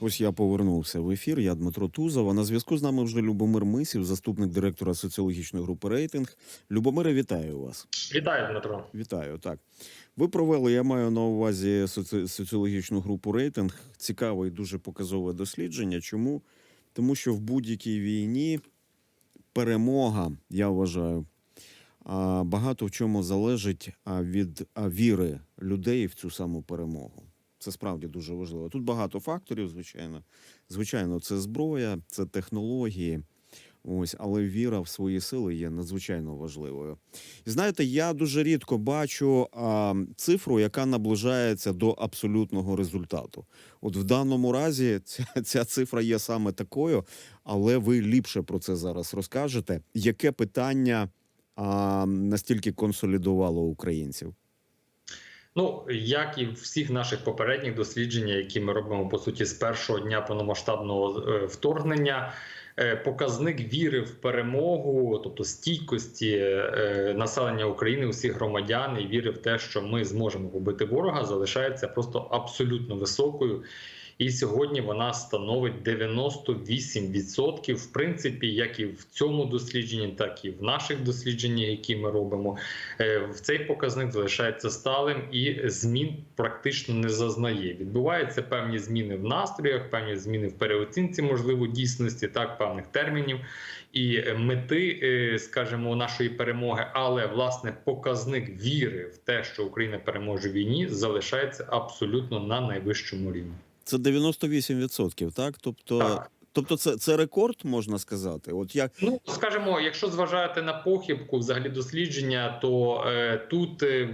Ось я повернувся в ефір. Я Дмитро Тузов. А на зв'язку з нами вже Любомир Мисів, заступник директора соціологічної групи рейтинг. Любомире, вітаю вас. Вітаю, Дмитро. Вітаю. Так ви провели. Я маю на увазі соці... соціологічну групу рейтинг. Цікаве і дуже показове дослідження. Чому? Тому що в будь-якій війні перемога, я вважаю, багато в чому залежить від віри людей в цю саму перемогу. Це справді дуже важливо. Тут багато факторів, звичайно. Звичайно, це зброя, це технології. Ось, але віра в свої сили є надзвичайно важливою. І знаєте, я дуже рідко бачу а, цифру, яка наближається до абсолютного результату. От в даному разі ця, ця цифра є саме такою, але ви ліпше про це зараз розкажете. Яке питання а, настільки консолідувало українців? Ну як і всіх наших попередніх досліджень, які ми робимо по суті з першого дня повномасштабного е, вторгнення. е, Показник віри в перемогу, тобто стійкості е, населення України, усіх громадян, і віри в те, що ми зможемо побити ворога, залишається просто абсолютно високою. І сьогодні вона становить 98%, в принципі, як і в цьому дослідженні, так і в наших дослідженнях, які ми робимо. Е, В цей показник залишається сталим і змін практично не зазнає. Відбуваються певні зміни в настроях, певні зміни в переоцінці, можливо, дійсності, так певних термінів і мети, е, скажімо, нашої перемоги. Але власне показник віри в те, що Україна переможе війні, залишається абсолютно на найвищому рівні. Це 98%, так? Тобто, Так. Тобто це, це рекорд, можна сказати. От як Ну скажімо, якщо зважати на похибку, взагалі дослідження, то е, тут е,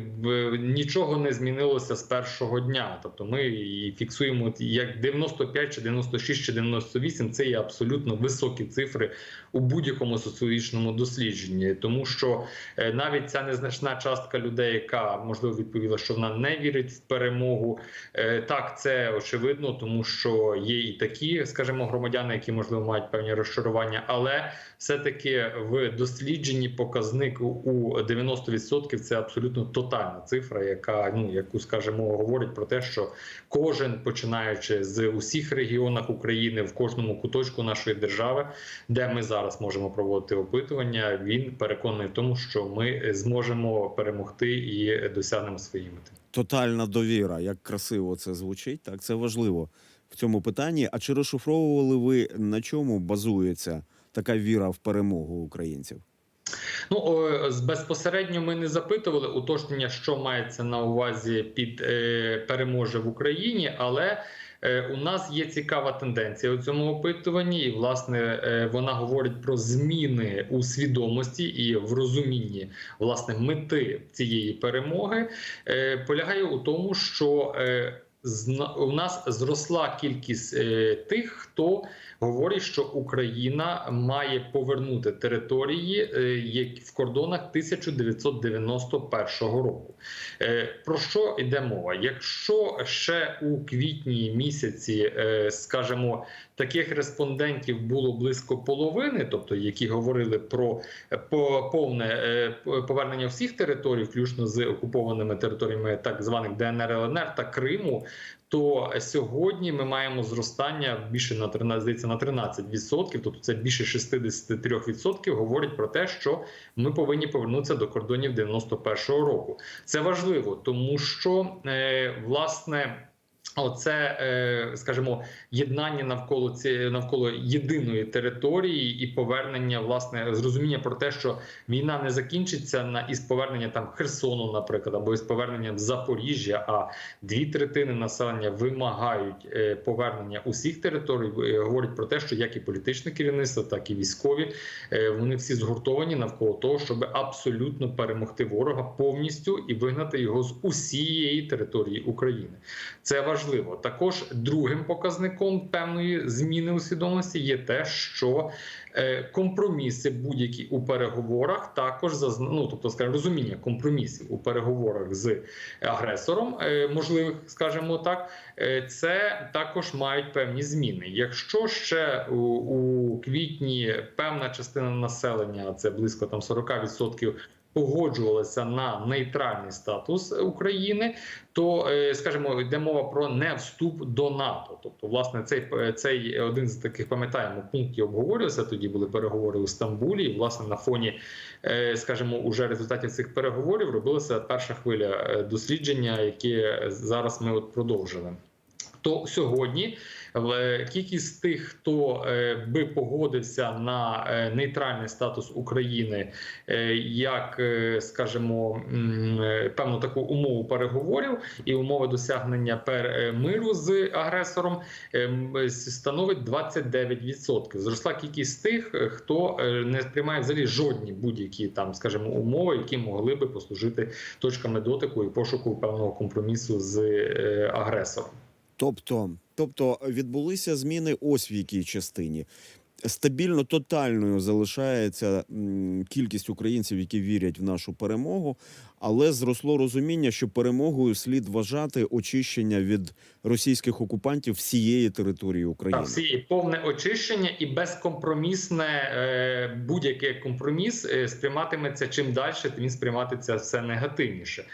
нічого не змінилося з першого дня. Тобто ми фіксуємо як 95 чи 96 чи 98 – це є абсолютно високі цифри у будь-якому соціологічному дослідженні, тому що е, навіть ця незначна частка людей, яка можливо відповіла, що вона не вірить в перемогу, е, так це очевидно, тому що є і такі, скажімо, громадяни, які можливо мають певні розчарування, але все-таки в дослідженні показник у- у 90% це абсолютно тотальна цифра, яка ну яку скажімо, говорить про те, що кожен, починаючи з усіх регіонах України, в кожному куточку нашої держави, де ми зараз можемо проводити опитування, він переконаний в тому, що ми зможемо перемогти і досягнемо свої мети. тотальна довіра, як красиво це звучить, так? Це важливо в цьому питанні. А чи розшифровували ви на чому базується така віра в перемогу українців? Ну безпосередньо ми не запитували уточнення, що мається на увазі під е, переможе в Україні, але е, у нас є цікава тенденція у цьому опитуванні, і власне е, вона говорить про зміни у свідомості і в розумінні власне мети цієї перемоги. Полягає у тому, що у нас зросла кількість е, тих, хто говорить, що Україна має повернути території е, в кордонах 1991 року. Е, Про що йде мова? Якщо ще у квітні місяці, скажімо, таких респондентів було близько половини, тобто які говорили про повне повернення всіх територій, включно з окупованими територіями так званих ДНР, ЛНР та Криму, то сьогодні ми маємо зростання більше на 13, здається, на 13%, тобто це більше 63% говорить про те, що ми повинні повернутися до кордонів 91-го року. Це важливо, тому що е, власне. Оце, е, скажімо, єднання навколо ці навколо єдиної території і повернення, власне, зрозуміння про те, що війна не закінчиться на із повернення там Херсону, наприклад, або із поверненням Запоріжжя. А дві третини населення вимагають е, повернення усіх територій. е, Говорять про те, що як і політичне керівництво, так і військові вони всі згуртовані навколо того, щоб абсолютно перемогти ворога повністю і вигнати його з усієї території України. Це важливо. Також другим показником певної зміни у свідомості є те, що е, компроміси будь-які у переговорах також зазна... ну, тобто, скажімо, розуміння компромісів у переговорах з агресором, е, можливих, скажімо так, е, це також мають певні зміни. Якщо ще у квітні певна частина населення, це близько там 40%, погоджувалися на нейтральний статус України, то е, скажімо, йде мова про не вступ до НАТО. Тобто, власне, цей цей один з таких пам'ятаємо пунктів обговорювався. Тоді були переговори у Стамбулі. І, власне, на фоні, е, скажімо, уже результатів цих переговорів робилася перша хвиля е, дослідження, яке зараз ми от продовжили. То сьогодні кількість тих, хто е, би погодився на е, нейтральний статус України, е, як скажімо, певну таку умову переговорів і умови досягнення миру з агресором, становить 29%. Зросла кількість тих, хто не приймає взагалі жодні будь-які там, скажімо, умови, які могли би послужити точками дотику і пошуку певного компромісу з агресором. Тобто, тобто відбулися зміни ось в якій частині. Стабільно тотальною залишається кількість українців, які вірять в нашу перемогу, але зросло розуміння, що перемогою слід вважати очищення від російських окупантів всієї території України. Так, всі повне очищення і безкомпромісне е, будь-який компроміс е, сприйматиметься чим далі, тим він сприйматиметься все негативніше.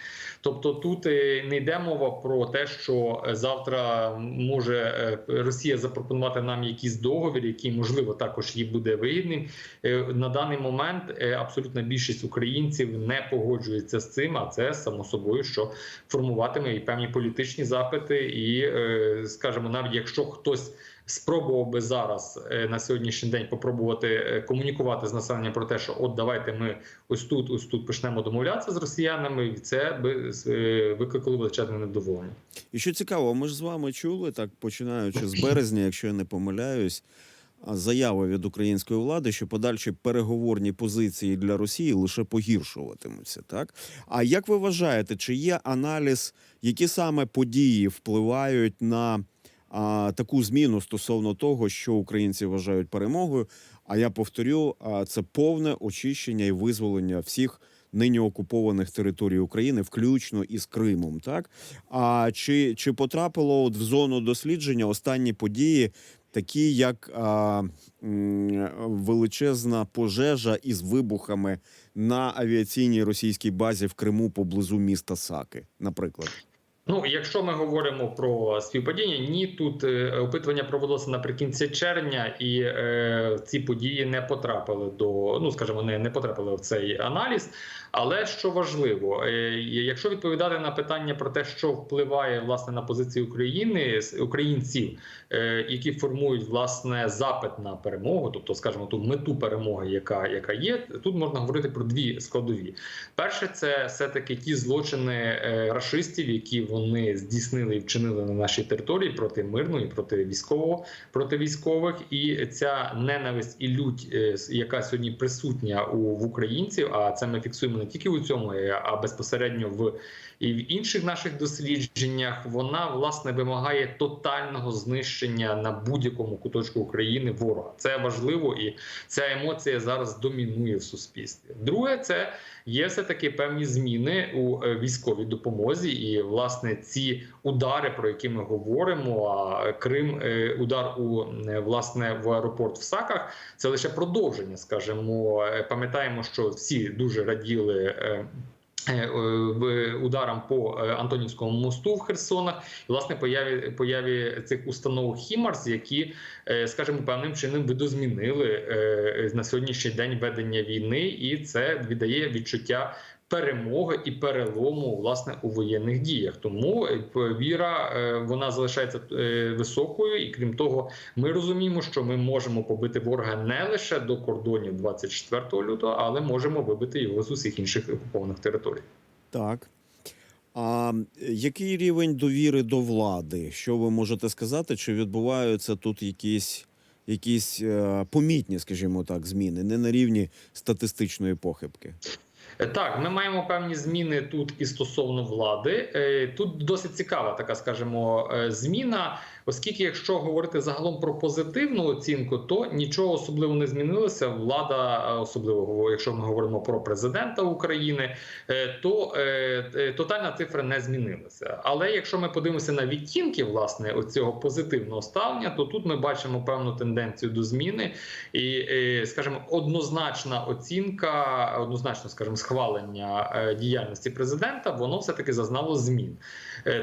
Тобто тут е, не йде мова про те, що е, завтра може е, Росія запропонувати нам якийсь договір, який можливо також їй буде вигідним. На даний момент абсолютна більшість українців не погоджується з цим, а це само собою, що формуватиме і певні політичні запити, і скажімо, навіть якщо хтось спробував би зараз е, на сьогоднішній день попробувати е, комунікувати з населенням про те, що от давайте ми ось тут, ось тут почнемо домовлятися з росіянами, і це би е, викликало величезне невдоволення. І що цікаво, ми ж з вами чули, так починаючи з березня, якщо я не помиляюсь, заяви від української влади, що подальші переговорні позиції для Росії лише погіршуватимуться. Так а як ви вважаєте, чи є аналіз, які саме події впливають на а, таку зміну стосовно того, що українці вважають перемогою? А я повторю, а, це повне очищення і визволення всіх нині окупованих територій України, включно із Кримом. Так а чи, чи потрапило от в зону дослідження останні події, такі як а, величезна пожежа із вибухами на авіаційній російській базі в Криму поблизу міста Саки, наприклад? Ну, якщо ми говоримо про співпадіння, ні, тут е, опитування проводилося наприкінці червня, і е, ці події не потрапили до ну, скажімо, не, не потрапили в цей аналіз. Але що важливо, е, якщо відповідати на питання про те, що впливає власне на позиції України українців, е, які формують власне запит на перемогу, тобто, скажімо, ту мету перемоги, яка, яка є, тут можна говорити про дві складові. Перше, це все таки ті злочини е, рашистів, які вони здійснили і вчинили на нашій території проти мирної, проти військового, проти військових, і ця ненависть і лють, е, яка сьогодні присутня у в українців. А це ми фіксуємо не тільки у цьому, е, а безпосередньо в і в інших наших дослідженнях. Вона власне вимагає тотального знищення на будь-якому куточку України ворога. Це важливо, і ця емоція зараз домінує в суспільстві. Друге, це є все таки певні зміни у е, військовій допомозі, і власне ці удари, про які ми говоримо. А Крим, е, удар у е, власне в аеропорт в Саках, це лише продовження. скажімо. Е, пам'ятаємо, що всі дуже раділи. ударам по Антонівському мосту в Херсонах, і власне появі появі цих установ Хімарс, які, скажімо, певним чином видозмінили на сьогоднішній день ведення війни, і це віддає відчуття. Перемоги і перелому власне у воєнних діях, тому е, віра е, вона залишається е, високою, і крім того, ми розуміємо, що ми можемо побити ворога не лише до кордонів 24 лютого, але можемо вибити його з усіх інших окупованих територій. Так. А який рівень довіри до влади? Що ви можете сказати? Чи відбуваються тут якісь, якісь помітні, скажімо так, зміни, не на рівні статистичної похибки? Е, Так, ми маємо певні зміни тут і стосовно влади. Е, Тут досить цікава така, скажімо, е, зміна. Оскільки, якщо говорити загалом про позитивну оцінку, то нічого особливо не змінилося. Влада, е, особливо якщо ми говоримо про президента України, е, то е, тотальна цифра не змінилася. Але якщо ми подивимося на відтінки власне оцього позитивного ставлення, то тут ми бачимо певну тенденцію до зміни, і, скажімо, однозначна оцінка, однозначно, скажімо, схвалення діяльності президента, воно все таки зазнало змін.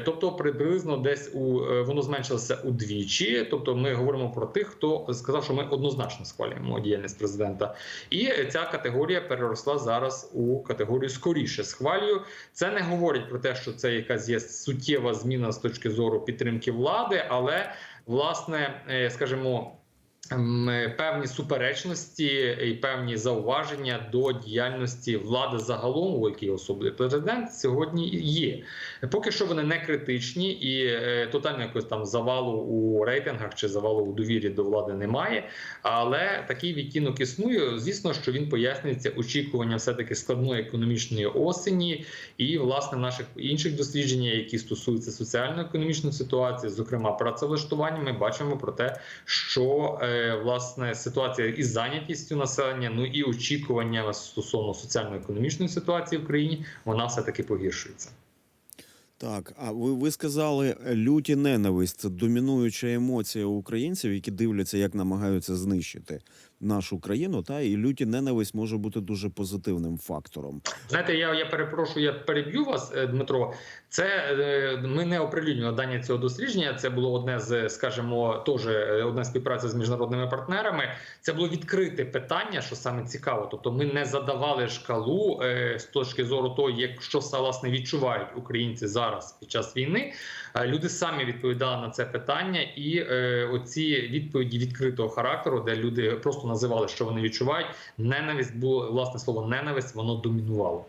Тобто, приблизно десь у воно зменшилося удвічі. Тобто, ми говоримо про тих, хто сказав, що ми однозначно схвалюємо діяльність президента, і ця категорія переросла зараз у категорію скоріше схвалюю. Це не говорить про те, що це якась є суттєва зміна з точки зору підтримки влади, але власне, е, скажімо. Певні суперечності і певні зауваження до діяльності влади загалом, у якій особливо президент сьогодні є. Поки що вони не критичні і е, тотально якось там завалу у рейтингах чи завалу у довірі до влади немає. Але такий відтінок існує. Звісно, що він пояснюється очікуванням все таки складної економічної осені і власне наших інших досліджень, які стосуються соціально-економічної ситуації, зокрема працевлаштування, ми бачимо про те, що е, власне ситуація із зайнятістю населення, ну і очікування стосовно соціально-економічної ситуації в країні, вона все таки погіршується. Так, а ви, ви сказали, е, люті ненависть це домінуюча емоція українців, які дивляться, як намагаються знищити нашу країну. Та і люті ненависть може бути дуже позитивним фактором. Знаєте, я, я перепрошую, я переб'ю вас, е, Дмитро. Це е, ми не оприлюднювали дані цього дослідження. Це було одне з, скажімо, теж е, одна співпраця з міжнародними партнерами. Це було відкрите питання, що саме цікаво. Тобто, ми не задавали шкалу з точки зору того, як що власне відчувають українці зараз під час війни. Люди самі відповідали на це питання, і оці відповіді відкритого характеру, де люди просто називали, що вони відчувають. Ненависть було власне слово ненависть, воно домінувало.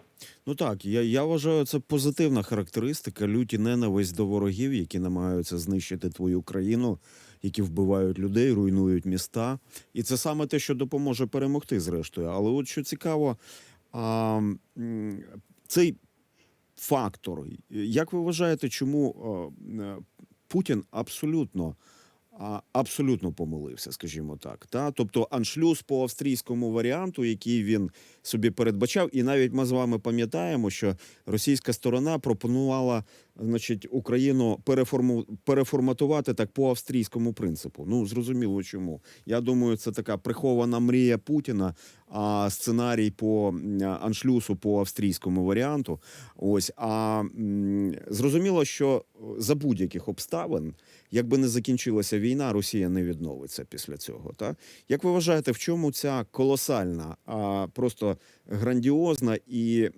Ну так, я, я вважаю, це позитивна характеристика. Люті ненависть до ворогів, які намагаються знищити твою країну, які вбивають людей, руйнують міста. І це саме те, що допоможе перемогти, зрештою. Але от що цікаво, а, цей фактор, як ви вважаєте, чому а, Путін абсолютно. Абсолютно помилився, скажімо так. Та? Тобто аншлюз по австрійському варіанту, який він собі передбачав, і навіть ми з вами пам'ятаємо, що російська сторона пропонувала значить, Україну переформу, переформатувати так по австрійському принципу. Ну зрозуміло, чому. Я думаю, це така прихована мрія Путіна, а сценарій по аншлюсу по австрійському варіанту. Ось а зрозуміло, що за будь-яких обставин, якби не закінчилася війна, Росія не відновиться після цього. Та як ви вважаєте, в чому ця колосальна, а просто грандіозна і е,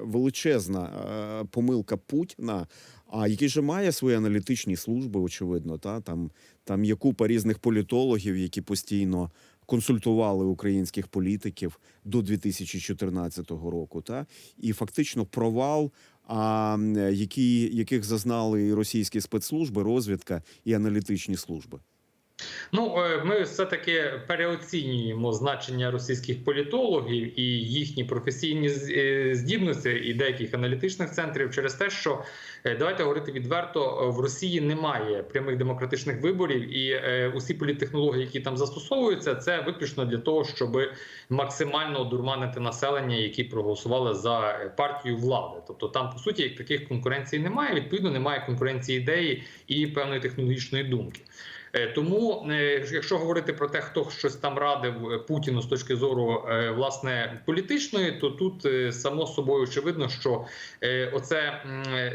величезна е, помилка Путіна, а який же має свої аналітичні служби, очевидно, та там, там є купа різних політологів, які постійно консультували українських політиків до 2014 року, та і фактично провал. А які, яких зазнали і російські спецслужби, розвідка і аналітичні служби. Ну, е, ми все-таки переоцінюємо значення російських політологів і їхні професійні е, здібності і деяких аналітичних центрів через те, що е, давайте говорити відверто, в Росії немає прямих демократичних виборів, і усі політтехнології, які там застосовуються, це виключно для того, щоб максимально одурманити населення, які проголосували за партію влади. Тобто там по суті таких конкуренцій немає. Відповідно, немає конкуренції ідеї і певної технологічної думки. Е, Тому, е, якщо говорити про те, хто щось там радив е, Путіну з точки зору власне політичної, то тут само собою очевидно, що оце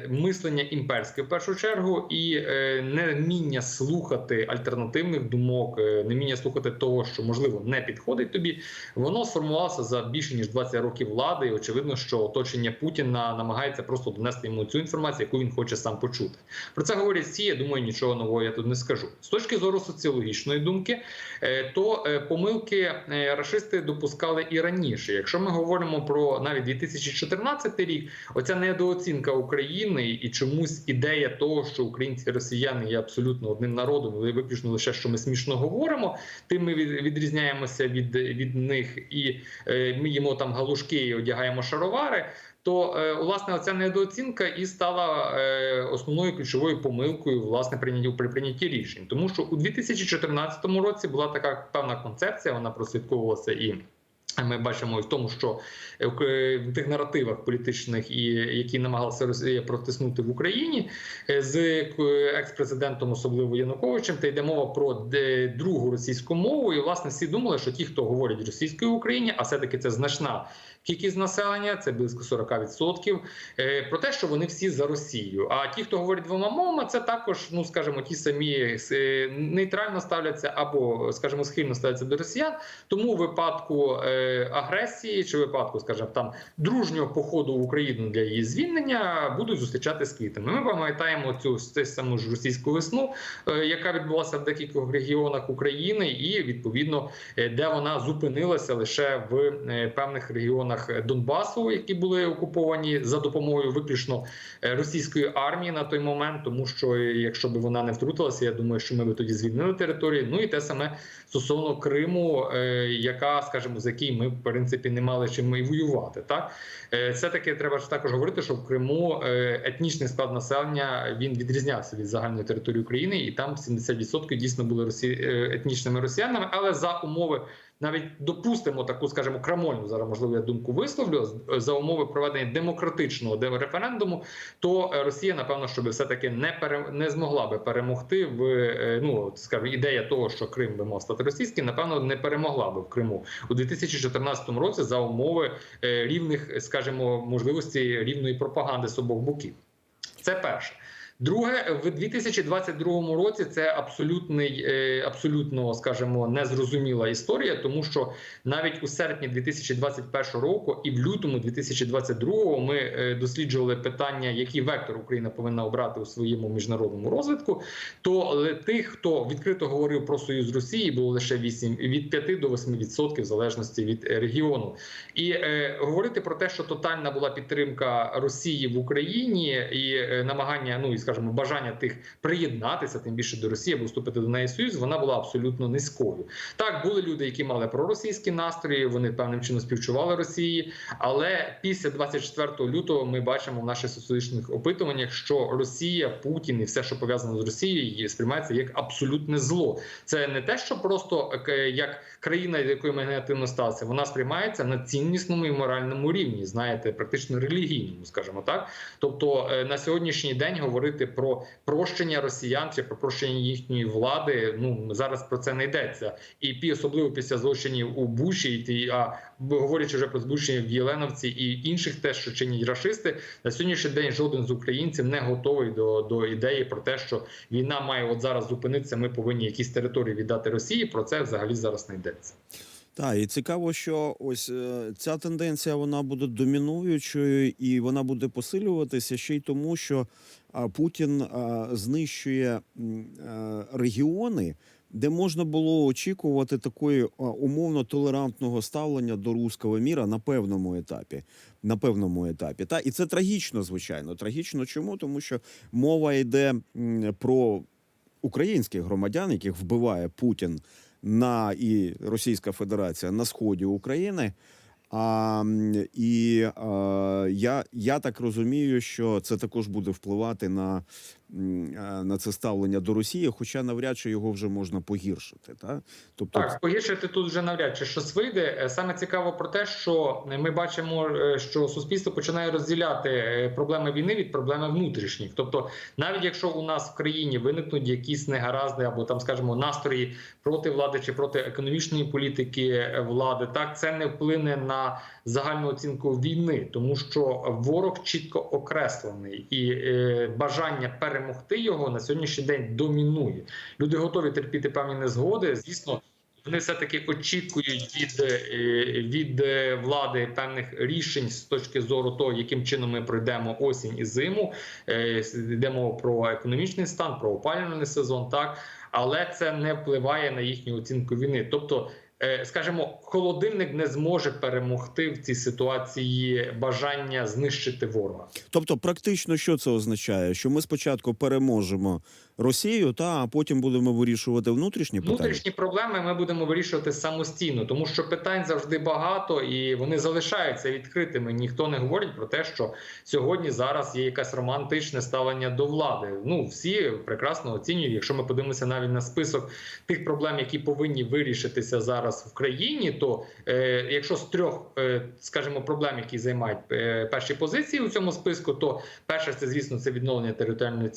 мислення імперське в першу чергу, і невміння слухати альтернативних думок, невміння слухати того, що можливо не підходить тобі, воно сформувалося за більше ніж 20 років влади. І очевидно, що оточення Путіна намагається просто донести йому цю інформацію, яку він хоче сам почути. Про це говорять всі. Я думаю, нічого нового я тут не скажу. Точки зору соціологічної думки, е, то е, помилки е, рашисти допускали і раніше. Якщо ми говоримо про навіть 2014 рік, оця недооцінка України і чомусь ідея того, що українці і росіяни є абсолютно одним народом, і виключно лише що ми смішно говоримо, тим ми відрізняємося від, від них, і ми їмо там галушки і одягаємо шаровари. То е, власне оця недооцінка і стала е, основною ключовою помилкою власне прийняті при прийнятті рішень, тому що у 2014 році була така певна концепція, вона прослідковувалася і. Ми бачимо в тому, що е, в тих наративах політичних, і які намагалася Росія протиснути в Україні з екс-президентом, особливо Януковичем, та йде мова про другу російську мову. І власне всі думали, що ті, хто говорять російською в Україні, а все таки це значна кількість населення, це близько 40%, е, про те, що вони всі за Росію. А ті, хто говорить двома мовами, це також, ну скажімо, ті самі е, нейтрально ставляться або, скажімо, схильно ставляться до росіян. Тому у випадку е, агресії чи випадку, скажімо, там дружнього походу в Україну для її звільнення будуть зустрічати з квітами. Ми пам'ятаємо цю саму ж російську весну, яка відбулася в декількох регіонах України, і відповідно, де вона зупинилася лише в певних регіонах Донбасу, які були окуповані за допомогою виключно е, російської армії на той момент, тому що е, якщо б вона не втрутилася, я думаю, що ми би тоді звільнили територію. Ну і те саме стосовно Криму, е, яка, скажімо, за який ми в принципі не мали чим і воювати. Так Е, все таки треба ж також говорити, що в Криму е, етнічний склад населення він відрізнявся від загальної території України, і там 70% дійсно були росі... е, етнічними росіянами, але за умови. Навіть допустимо таку, скажімо, крамольну зараз можливо я думку висловлю за умови проведення демократичного референдуму, то е, Росія, напевно, щоб все таки не пере... не змогла би перемогти в е, ну скажімо, ідея того, що Крим би мав стати російським, напевно, не перемогла би в Криму у 2014 році за умови е, рівних, скажімо, можливості рівної пропаганди з обох боків. Це перше. Друге, в 2022 році це абсолютний, е, абсолютно, скажімо, незрозуміла історія, тому що навіть у серпні 2021 року і в лютому 2022 ми е, досліджували питання, який вектор Україна повинна обрати у своєму міжнародному розвитку. То тих, хто відкрито говорив про союз Росії, було лише 8, від 5 до 8% в залежності від е, регіону. І е, говорити про те, що тотальна була підтримка Росії в Україні і намагання, ну і скажімо, бажання тих приєднатися, тим більше до Росії або вступити до неї в союз, вона була абсолютно низькою. Так, були люди, які мали проросійські настрої, вони певним чином співчували Росії. Але після 24 лютого ми бачимо в наших соціологічних опитуваннях, що Росія, Путін і все, що пов'язано з Росією, її сприймається як абсолютне зло. Це не те, що просто е, як країна, з якою ми негативно сталися, вона сприймається на ціннісному і моральному рівні, знаєте, практично релігійному, скажімо так. Тобто е, на сьогоднішній день говорити про прощення росіян чи про прощення їхньої влади. Ну зараз про це не йдеться, і пі особливо після злочинів у Буші, а говорячи вже про збучення в Єленовці і інших, те, що чинять рашисти, на сьогоднішній день жоден з українців не готовий до, до ідеї про те, що війна має от зараз зупинитися. Ми повинні якісь території віддати Росії. Про це взагалі зараз не йдеться. Так, і цікаво, що ось е, ця тенденція вона буде домінуючою і вона буде посилюватися ще й тому, що Путін знищує е, регіони, де можна було очікувати такої умовно толерантного ставлення до руського міра на певному етапі. На певному етапі. Та і це трагічно, звичайно. Трагічно чому? Тому що мова йде про українських громадян, яких вбиває Путін на і Російська Федерація на сході України. А, і а, я, я так розумію, що це також буде впливати на, на це ставлення до Росії, хоча навряд чи його вже можна погіршити. Та? Тобто, Так, погіршити тут вже навряд чи щось вийде. Е, Саме цікаво про те, що ми бачимо, е, що суспільство починає розділяти е, проблеми війни від проблеми внутрішніх. Тобто, навіть якщо у нас в країні виникнуть якісь негаразди або там, скажімо, настрої проти влади чи проти економічної політики е, влади, так це не вплине на загальну оцінку війни, тому що ворог чітко окреслений і е, бажання перемогти його на сьогоднішній день домінує. Люди готові терпіти певні незгоди. Звісно, вони все таки очікують від, е, від влади певних рішень з точки зору того, яким чином ми пройдемо осінь і зиму. Е, Йдемо про економічний стан, про опалювальний сезон. Так але це не впливає на їхню оцінку війни. Тобто скажімо, холодильник не зможе перемогти в цій ситуації бажання знищити ворога. Тобто, практично, що це означає? Що ми спочатку переможемо Росію, та а потім будемо вирішувати внутрішні питання. Внутрішні проблеми ми будемо вирішувати самостійно, тому що питань завжди багато і вони залишаються відкритими. Ніхто не говорить про те, що сьогодні зараз є якесь романтичне ставлення до влади. Ну всі прекрасно оцінюють. Якщо ми подивимося навіть на список тих проблем, які повинні вирішитися зараз в країні, то е, якщо з трьох, е, скажімо, проблем, які займають е, перші позиції у цьому списку, то перше це звісно це відновлення територіальної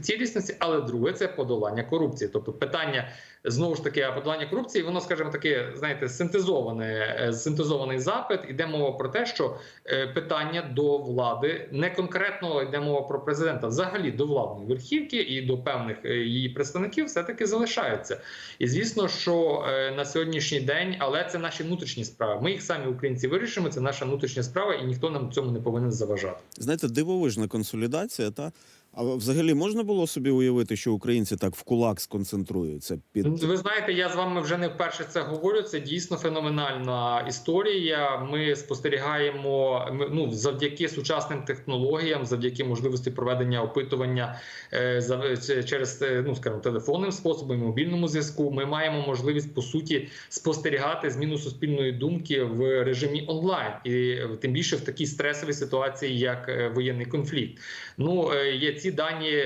цілісності, але друге це подолання корупції. Тобто питання знову ж таки подолання корупції, воно, скажімо таке, знаєте, синтезоване, е, синтезований запит. Іде мова про те, що е, питання до влади не конкретно йде мова про президента, взагалі до владної верхівки і до певних е, її представників, все таки залишаються. І звісно, що на сьогоднішній день, але це наші внутрішні справи. Ми їх самі українці вирішимо. Це наша внутрішня справа, і ніхто нам цьому не повинен заважати. Знаєте, дивовижна консолідація, та а взагалі можна було собі уявити, що українці так в кулак сконцентруються під Ви знаєте, я з вами вже не вперше це говорю. Це дійсно феноменальна історія. Ми спостерігаємо ну, завдяки сучасним технологіям, завдяки можливості проведення опитування е, за через е, ну скажімо, телефонним способом, мобільному зв'язку. Ми маємо можливість по суті спостерігати зміну суспільної думки в режимі онлайн, і е, тим більше в такій стресовій ситуації, як воєнний конфлікт. Ну є ці дані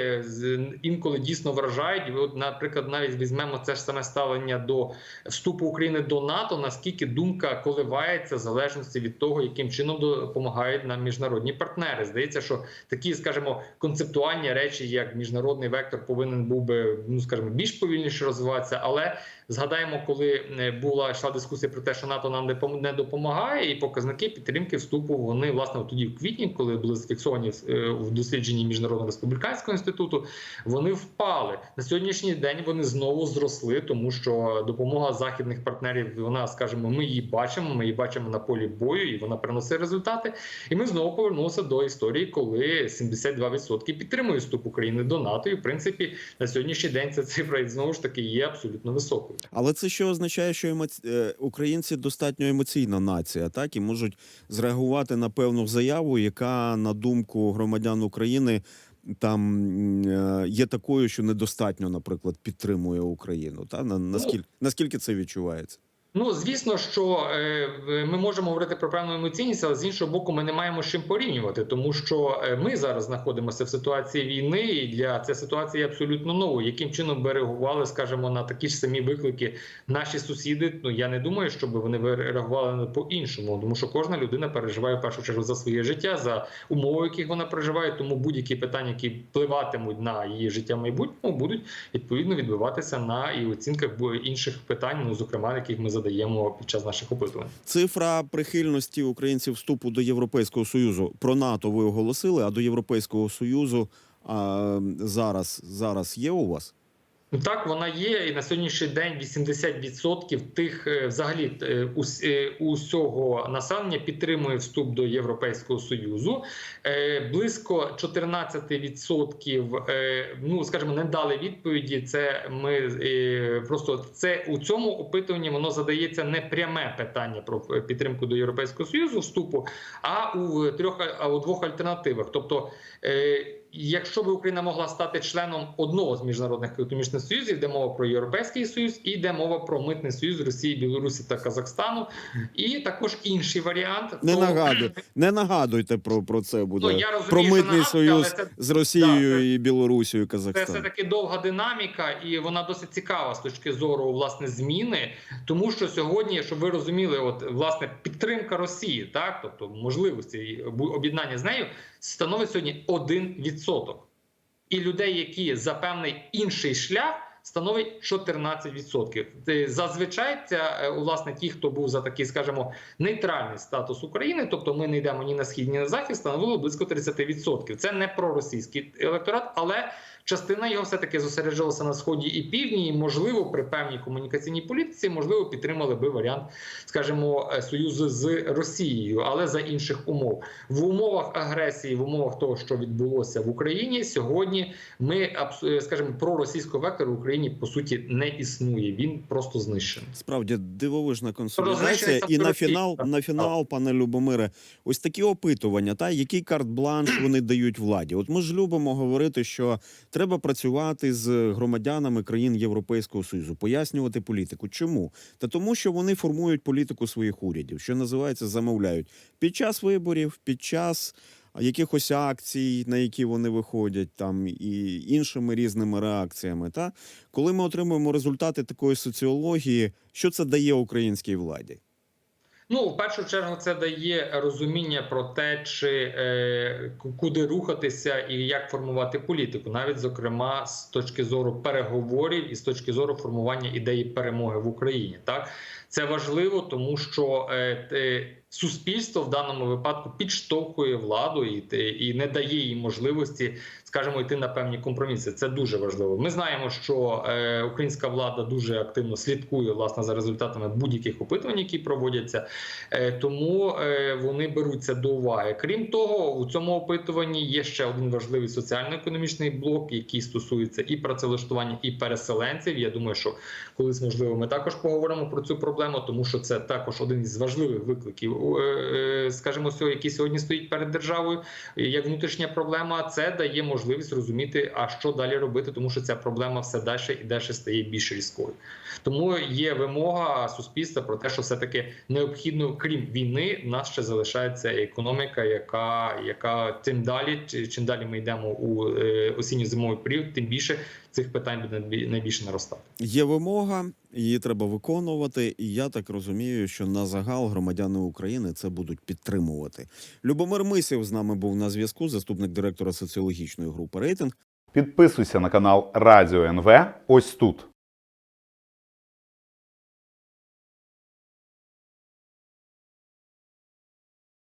інколи дійсно вражають. От, наприклад, навіть візьмемо це ж саме ставлення до вступу України до НАТО. Наскільки думка коливається в залежності від того, яким чином допомагають нам міжнародні партнери. Здається, що такі, скажімо, концептуальні речі, як міжнародний вектор, повинен був би ну скажімо, більш повільніше розвиватися, але Згадаємо, коли е, була йшла дискусія про те, що НАТО нам не пом- не допомагає, і показники підтримки вступу вони власне тоді, в квітні, коли були зафіксовані е, в дослідженні міжнародного республіканського інституту, вони впали на сьогоднішній день. Вони знову зросли, тому що допомога західних партнерів, вона скажімо, ми її бачимо. Ми її бачимо на полі бою, і вона приносить результати. І ми знову повернулися до історії, коли 72% підтримують вступ України до НАТО. І в принципі на сьогоднішній день ця цифра знову ж таки є абсолютно високою. Але це що означає, що емоці... е, українці достатньо емоційна нація, так і можуть зреагувати на певну заяву, яка на думку громадян України там е, є такою, що недостатньо, наприклад, підтримує Україну. Та на наскільки наскільки це відчувається? Ну, звісно, що е, ми можемо говорити про певну емоційність, але з іншого боку, ми не маємо з чим порівнювати, тому що е, ми зараз знаходимося в ситуації війни, і для ця ситуація абсолютно новою. Яким чином би реагували, скажімо, на такі ж самі виклики наші сусіди? Ну я не думаю, щоб вони реагували по іншому, тому що кожна людина переживає в першу чергу за своє життя, за умови, яких вона проживає. Тому будь-які питання, які впливатимуть на її життя майбутньому, будуть відповідно відбиватися на і оцінках бу- інших питань, ну зокрема, яких ми задаємо під час наших опитувань. Цифра прихильності українців вступу до Європейського союзу про НАТО ви оголосили, а до Європейського союзу а, зараз зараз є у вас? Ну так, вона є, і на сьогоднішній день 80% тих е, взагалі е, е, усього населення підтримує вступ до Європейського союзу. Близько 14%, е, ну скажімо, не дали відповіді. Це ми просто це у цьому опитуванні воно задається не пряме питання про підтримку до Європейського союзу вступу, а у трьох у двох альтернативах. Тобто. Якщо би Україна могла стати членом одного з міжнародних економічних союзів, йде мова про Європейський Союз і йде мова про митний союз Росії, Білорусі та Казахстану, і також інший варіант Не то- нагадуй, не нагадуйте про, про це буде. Ну, я розумію, про митний союз це- з Росією Да, це- і Білорусією, Це все таки довга динаміка, і вона досить цікава з точки зору власне зміни, тому що сьогодні, щоб ви розуміли, от власне підтримка Росії, так тобто можливості об'єднання з нею, становить сьогодні 1%. І людей, які за певний інший шлях. Становить 14%. Зазвичай ця е, власне ті, хто був за такий, скажімо, нейтральний статус України, тобто ми не йдемо ні на схід, ні на захід, становили близько 30%. Це не проросійський електорат, але частина його все таки зосереджувалася на сході і півдні. І можливо, при певній комунікаційній політиці можливо підтримали би варіант, скажімо, е, союзу з Росією, але за інших умов в умовах агресії, в умовах того, що відбулося в Україні, сьогодні ми е, скажімо, проросійського вектору в Україні по суті не існує. Він просто знищений. Справді дивовижна консолідація. І на фінал, на фінал, пане Любомире, ось такі опитування, та який карт-бланш вони дають владі. От ми ж любимо говорити, що треба працювати з громадянами країн Європейського Союзу, пояснювати політику. Чому? Та тому, що вони формують політику своїх урядів, що називається, замовляють під час виборів, під час. Якихось акцій, на які вони виходять, там і іншими різними реакціями. Та коли ми отримуємо результати такої соціології, що це дає українській владі? Ну, в першу чергу, це дає розуміння про те, чи е, куди рухатися і як формувати політику, навіть зокрема з точки зору переговорів і з точки зору формування ідеї перемоги в Україні. Так це важливо, тому що е, суспільство в даному випадку підштовхує владу і, і не дає їй можливості, скажімо, йти на певні компроміси. Це дуже важливо. Ми знаємо, що е, українська влада дуже активно слідкує власне за результатами будь-яких опитувань, які проводяться. Е, Тому е, вони беруться до уваги. Крім того, у цьому опитуванні є ще один важливий соціально-економічний блок, який стосується і працевлаштування, і переселенців. Я думаю, що колись можливо ми також поговоримо про цю проблему, тому що це також один із важливих викликів, скажімо, який сьогодні стоїть перед державою. Як внутрішня проблема, це дає можливість розуміти, а що далі робити, тому що ця проблема все далі і далі стає більш різкою. Тому є вимога суспільства про те, що все таки необхідно, крім війни, в нас ще залишається економіка, яка яка тим далі, чим далі ми йдемо у е, осінньо-зимовий період, тим більше цих питань буде найбі- найбільше наростати. Є вимога, її треба виконувати. І я так розумію, що на загал громадяни України це будуть підтримувати. Любомир Мисів з нами був на зв'язку, заступник директора соціологічної групи рейтинг. Підписуйся на канал Радіо НВ ось тут.